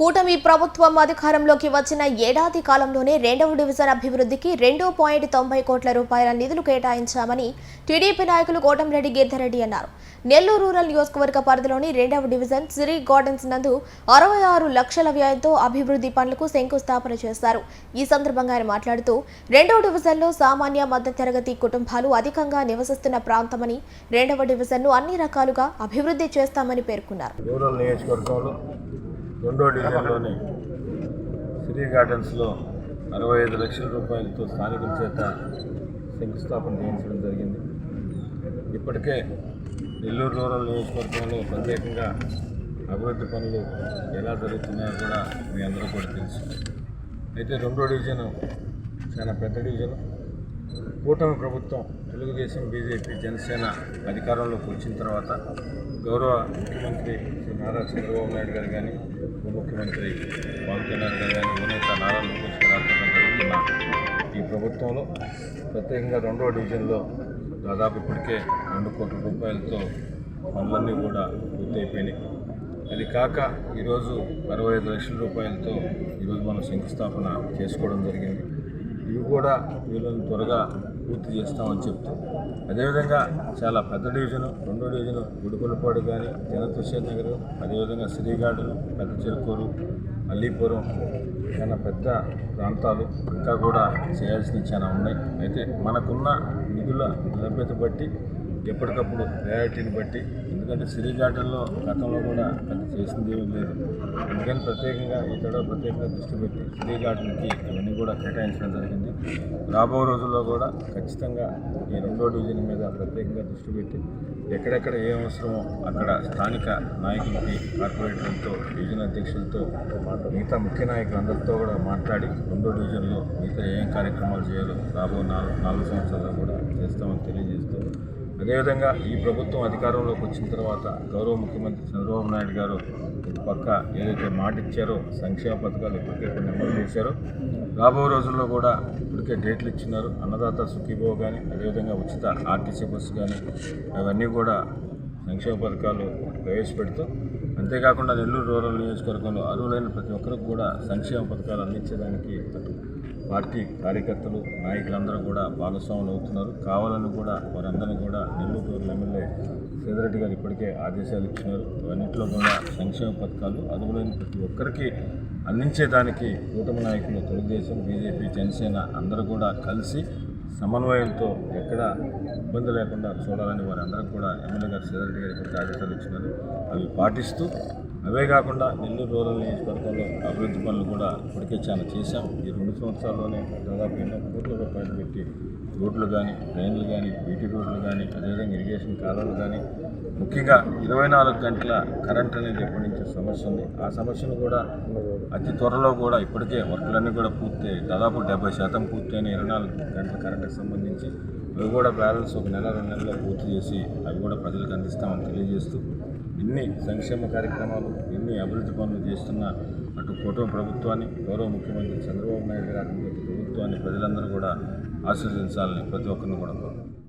కూటమి ప్రభుత్వం అధికారంలోకి వచ్చిన ఏడాది కాలంలోనే రెండవ డివిజన్ అభివృద్ధికి రెండు పాయింట్ తొంభై కోట్ల రూపాయల నిధులు కేటాయించామని టీడీపీ నాయకులు కోటంరెడ్డి గిరిధరెడ్డి అన్నారు. నెల్లూరు రూరల్ నియోజకవర్గ పరిధిలోని రెండవ డివిజన్ సిరి గార్డెన్స్ నందు అరవై ఆరు లక్షల వ్యయంతో అభివృద్ధి పనులకు శంకుస్థాపన చేశారు. ఈ సందర్భంగా ఆయన మాట్లాడుతూ రెండవ డివిజన్లో సామాన్య మధ్యతరగతి కుటుంబాలు అధికంగా నివసిస్తున్న ప్రాంతమని రెండవ డివిజన్ను అన్ని రకాలుగా అభివృద్ధి చేస్తామని పేర్కొన్నారు. రెండో డివిజన్లోని సిరీ గార్డెన్స్లో అరవై ఐదు లక్షల రూపాయలతో స్థానికుల చేత శంకుస్థాపన చేయించడం జరిగింది. ఇప్పటికే నెల్లూరు రూరల్ నియోజకవర్గంలో ప్రత్యేకంగా అభివృద్ధి పనులు ఎలా జరుగుతున్నాయో కూడా మీ అందరూ కూడా తెలుసు. అయితే రెండో డివిజన్ చాలా పెద్ద డివిజన్. కూటమి ప్రభుత్వం తెలుగుదేశం బీజేపీ జనసేన అధికారంలోకి వచ్చిన తర్వాత గౌరవ ముఖ్యమంత్రి శ్రీ నారా చంద్రబాబు నాయుడు గారు కానీ ఉప ముఖ్యమంత్రి పవన్ కళ్యాణ్ గారు కానీ ఉన్నత నారా లోకేష్ గారు జరుగుతున్న ఈ ప్రభుత్వంలో ప్రత్యేకంగా రెండవ డివిజన్లో దాదాపు ఇప్పటికే రెండు కోట్ల రూపాయలతో పనులన్నీ కూడా పూర్తయిపోయినాయి. అది కాక ఈరోజు అరవై ఐదు లక్షల రూపాయలతో ఈరోజు మనం శంకుస్థాపన చేసుకోవడం జరిగింది. ఇవి కూడా వీళ్ళని త్వరగా పూర్తి చేస్తామని చెప్తూ. అదేవిధంగా చాలా పెద్ద డివిజను రెండో డివిజను గుడికొలపాడు కానీ జనతుషేర్ నగర్ అదేవిధంగా శ్రీగాడులు పెద్ద చెరుకూరు అల్లీపురం చాలా పెద్ద ప్రాంతాలు ఇంకా కూడా చేయాల్సినవి చాలా ఉన్నాయి. అయితే మనకున్న నిధుల లభ్యత బట్టి ఎప్పటికప్పుడు ప్రయారిటీని బట్టి ఎందుకంటే సిరి గార్డెన్లో గతంలో కూడా అది చేసింది ఏమీ లేదు. అందుకని ప్రత్యేకంగా ఇక్కడ ప్రత్యేకంగా దృష్టి పెట్టి సిరి గార్డెన్కి ఇవన్నీ కూడా కేటాయించడం జరిగింది. రాబో రోజుల్లో కూడా ఖచ్చితంగా ఈ రెండో డివిజన్ మీద ప్రత్యేకంగా దృష్టి పెట్టి ఎక్కడెక్కడ ఏ అవసరమో అక్కడ స్థానిక నాయకులకి కార్పొరేటర్లతో డివిజన్ అధ్యక్షులతో మిగతా ముఖ్య నాయకులందరితో కూడా మాట్లాడి రెండో డివిజన్లో మిగతా ఏం కార్యక్రమాలు చేయాలో రాబో నాలుగు నాలుగు సంవత్సరాల్లో కూడా చేస్తామని తెలియజేస్తూ అదేవిధంగా ఈ ప్రభుత్వం అధికారంలోకి వచ్చిన తర్వాత గౌరవ ముఖ్యమంత్రి చంద్రబాబు నాయుడు గారు పక్క ఏదైతే మాట ఇచ్చారో సంక్షేమ పథకాలు ఇప్పటికే కొన్ని అమలు చేశారో రాబో రోజుల్లో కూడా ఇప్పటికే డేట్లు ఇచ్చినారు. అన్నదాత సుఖీభో కానీ అదేవిధంగా ఉచిత ఆర్టీసీ బస్సు కానీ అవన్నీ కూడా సంక్షేమ పథకాలు ప్రవేశపెడుతూ అంతేకాకుండా నెల్లూరు రూరల్ నియోజకవర్గంలో అర్హులైన ప్రతి ఒక్కరికి కూడా సంక్షేమ పథకాలు అందించడానికి అటు పార్టీ కార్యకర్తలు నాయకులందరూ కూడా భాగస్వాములు అవుతున్నారు. కావాలని కూడా వారందరినీ కూడా నెల్లూరు రూరల్ ఎమ్మెల్యే సేదరెడ్డి గారు ఇప్పటికే ఆదేశాలు ఇచ్చినారు. అవన్నింటిలో కూడా సంక్షేమ పథకాలు అర్హులైన ప్రతి ఒక్కరికి అందించేదానికి కూటమి నాయకులు తెలుగుదేశం బీజేపీ జనసేన అందరూ కూడా కలిసి సమన్వయంతో ఎక్కడ ఇబ్బంది లేకుండా చూడాలని వారందరికీ కూడా ఎమ్మెల్యే గారు సేదరెడ్డి గారు ఆదేశాలు ఇచ్చినారు. అవి పాటిస్తూ అవే కాకుండా నెల్లూరు రూరల్ నియోజకవర్గంలో అభివృద్ధి పనులు కూడా ఇప్పటికే చాలా చేశాం. ఈ రెండు సంవత్సరాల్లోనే దాదాపు ఎన్నో కోట్ల రూపాయలు పెట్టి రోడ్లు కానీ ట్రైన్లు కానీ బీటీ రోడ్లు కానీ అదేవిధంగా ఇరిగేషన్ కాలువలు కానీ ముఖ్యంగా ఇరవై నాలుగు గంటల కరెంట్ అనేది ఎప్పటి నుంచి సమస్య ఉంది. ఆ సమస్యను కూడా అతి త్వరలో కూడా ఇప్పటికే వర్కులన్నీ కూడా పూర్తి దాదాపు డెబ్బై శాతం పూర్తయిన ఇరవై నాలుగు గంటల కరెంట్కి సంబంధించి అవి కూడా బ్యాలెన్స్ ఒక నెల రెండు నెలల్లో పూర్తి చేసి అవి కూడా ప్రజలకు అందిస్తామని తెలియజేస్తూ ఇన్ని సంక్షేమ కార్యక్రమాలు ఇన్ని అభివృద్ధి పనులు చేస్తున్న అటు కూటమి ప్రభుత్వాన్ని గౌరవ ముఖ్యమంత్రి చంద్రబాబు నాయుడు గారి ప్రభుత్వాన్ని ప్రజలందరూ కూడా ఆశీర్వదించాలని ప్రతి ఒక్కరిని కూడా కోరుతున్నాను